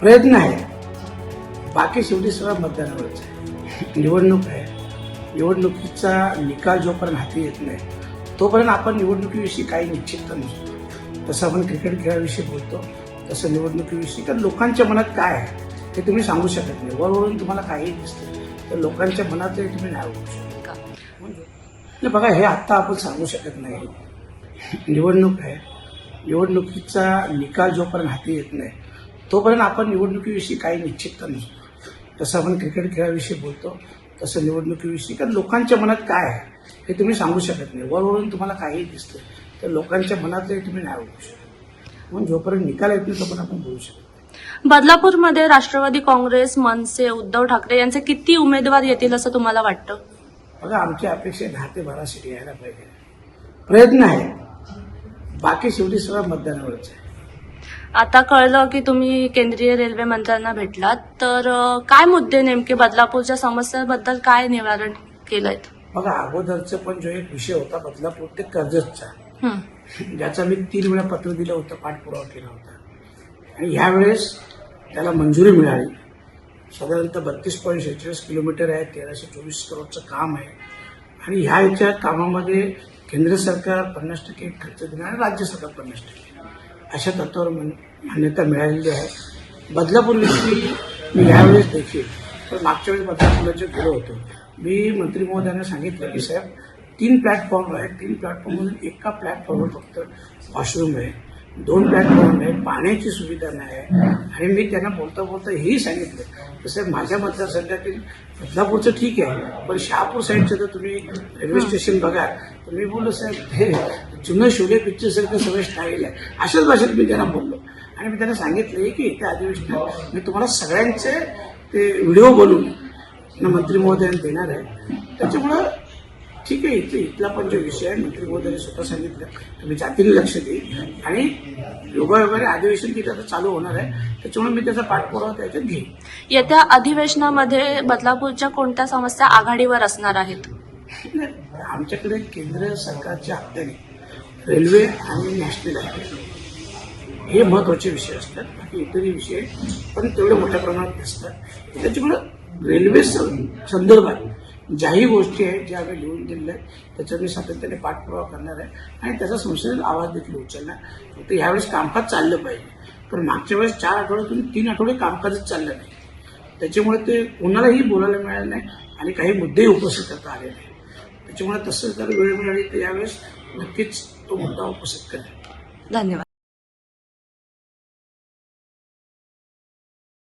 प्रयत्न आहे. बाकी शेवटी सगळं मतदानावरच आहे. निवडणूक आहे. निवडणुकीचा निकाल जोपर्यंत हाती येत नाही तोपर्यंत आपण निवडणुकीविषयी काही निश्चितता नसतो. तसं आपण क्रिकेट खेळाविषयी बोलतो तसं निवडणुकीविषयी. तर लोकांच्या मनात काय आहे ते तुम्ही सांगू शकत नाही. वरवरून तुम्हाला काही दिसतं तर लोकांच्या मनात तुम्ही नाही ओळखू शकता. म्हणजे बघा हे आत्ता आपण सांगू शकत नाही. निवडणूक आहे. निवडणुकीचा निकाल जोपर्यंत हाती येत नाही तोपर्यंत आपण निवडणुकीविषयी काही निश्चितता नसतो. तसं आपण क्रिकेट खेळाविषयी बोलतो तसं निवडणुकीविषयी कारण लोकांच्या मनात काय आहे हे तुम्ही सांगू शकत नाही. वरवरून तुम्हाला काही दिसतं तर लोकांच्या मनात हे तुम्ही नाही ओळखू शकत. म्हणून जोपर्यंत निकाल येत नाही तोपर्यंत आपण बोलू शकतो बदलापूरमध्ये राष्ट्रवादी काँग्रेस मनसे उद्धव ठाकरे यांचे किती उमेदवार येतील असं तुम्हाला वाटतं? बघा आमची अपेक्षा दहा ते बारा सीट यायला पाहिजे. प्रयत्न आहे. बाकी शेवटी सगळं मतदानावरच आहे. आता कळलं की तुम्ही केंद्रीय रेल्वे मंत्र्यांना भेटलात. तर काय मुद्दे नेमके? बदलापूरच्या समस्यांबद्दल काय निवारण केलंय? बघा अगोदरचं पण जो एक विषय होता बदलापूर ते कर्जतचा. हं. ज्याचा मी तीन वेळा पत्र दिलं होतं पाठपुरावा केला होता. आणि ह्यावेळेस त्याला मंजुरी मिळाली. साधारणतः बत्तीस पॉईंट शेहेचाळीस किलोमीटर आहे तेराशे चोवीस करोडचं काम आहे. आणि ह्या ह्याच्या कामामध्ये केंद्र सरकार पन्नास टक्के खर्च देणार आणि राज्य सरकार पन्नास टक्के. अशा तत्वावर मान- मान्यता मिळालेली आहे. बदलापूरविषयी मी यावेळेस देखील तर मागच्या वेळेस बदलापूरचे गेलो होतो मी मंत्री महोदयांना सांगितलं की साहेब तीन प्लॅटफॉर्म आहेत. तीन प्लॅटफॉर्ममधून एका प्लॅटफॉर्मवर फक्त वॉशरूम आहे. दोन प्लॅटफॉर्म आहे पाण्याची सुविधा नाही. आहे आणि मी त्यांना बोलता बोलता हेही सांगितलं. साहेब माझ्या मतदारसंघातील बदलापूरचं ठीक आहे पण शहापूर साईडचं जर तुम्ही रेल्वे स्टेशन बघा तर मी बोललो साहेब हे जुनं शोले पिक्चरसारखं सगळं स्टाईल आहे. अशाच भाषेत मी त्यांना बोललो. आणि मी त्यांना सांगितलं की येत्या अधिवेशनात मी तुम्हाला सगळ्यांचे ते व्हिडिओ बनवून मंत्री महोदयांना देणार आहे. त्याच्यामुळं ठीक आहे इथे इथला पण जो विषय आहे मंत्री महोदयांनी स्वतः सांगितलं. तुम्ही जातीने लक्ष देईल आणि योगायोगाने अधिवेशन तिथे आता चालू होणार आहे. त्याच्यामुळे मी त्याचा पाठपुरावा त्याच्यात घेईन. येत्या अधिवेशनामध्ये बदलापूरच्या कोणत्या समस्या आघाडीवर असणार आहेत? आमच्याकडे केंद्र सरकारच्या हप्त्याने रेल्वे आणि नॅशनल हायवे. हे महत्त्वाचे विषय असतात बाकी इतरही विषय पण तेवढे मोठ्या प्रमाणात नसतात. त्याच्यामुळं रेल्वे संदर्भात ज्याही गोष्टी आहेत ज्या आम्ही लिहून दिलेल्या आहेत त्याचा मी सातत्याने पाठपुरावा करणार आहे. आणि त्याचा संशोधन आवाज देखील उचलणार फक्त ह्यावेळेस कामकाज चाललं पाहिजे. पण मागच्या वेळेस चार आठवड्यातून तीन आठवडे कामकाजच चाललं नाही. त्याच्यामुळे ते कोणालाही बोलायला मिळालं नाही आणि काही मुद्देही उपस्थित करता आले नाही. त्याच्यामुळे तसं जर वेळ मिळाली तर यावेळेस नक्कीच तो मुद्दा उपस्थित करेल. धन्यवाद.